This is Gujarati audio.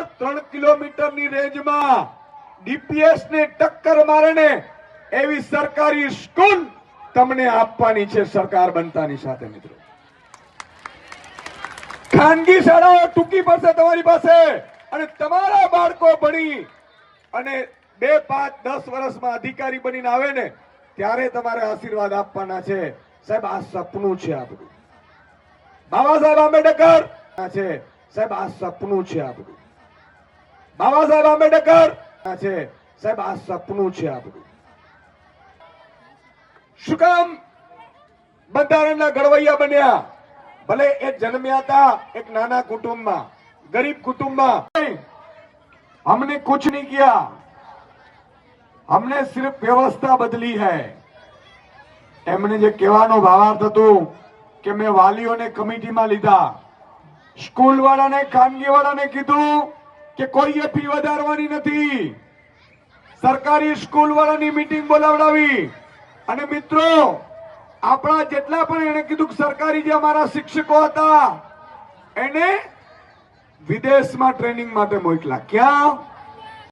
ત્રણ કિલોમીટરની રેન્જમાં ડીપીએસ ને ટક્કર મારે એવી સરકારી સ્કૂલ તમને આપવાની છે સરકાર બનતાની સાથે મિત્રો. ખાનગી શાળાઓ ટૂંકી પડશે તમારી પાસે અને તમારા બાળકો ભણી અને બે, પાંચ, દસ વર્ષમાં અધિકારી બનીને આવે ને ત્યારે તમારે આશીર્વાદ આપવાના છે. સાહેબ, આ સપનું છે આપણું બાબા સાહેબ આંબેડકર છે. સાહેબ, આ સપનું છે આ બધું. બાબા સાહેબ આંબેડકર આ છે સાહેબ આ સપનું છે આ બધું શું કામ બંધારણના ઘડવૈયા બન્યા ભલે એ જન્મ્યા હતા એક નાના કુટુંબમાં ગરીબ કુટુંબમાં हमने कुछ नहीं किया हमने सिर्फ व्यवस्था बदली है એમને જે કહેવાનો ભાવાર્થ હતું કે મેં વાલીઓને કમિટીમાં લીધા સ્કૂલ વાળાને ખાનગી વાળાને કીધું કે કોઈએ ફી વધારવાની નથી. સરકારી સ્કૂલ વાળાની મીટિંગ બોલાવડાવી. અને મિત્રો, આપણા જેટલા પણ એને કીધું કે સરકારી જે અમારા શિક્ષકો હતા, એને વિદેશમાં ટ્રેનિંગ માટે મોકલા ક્યાં?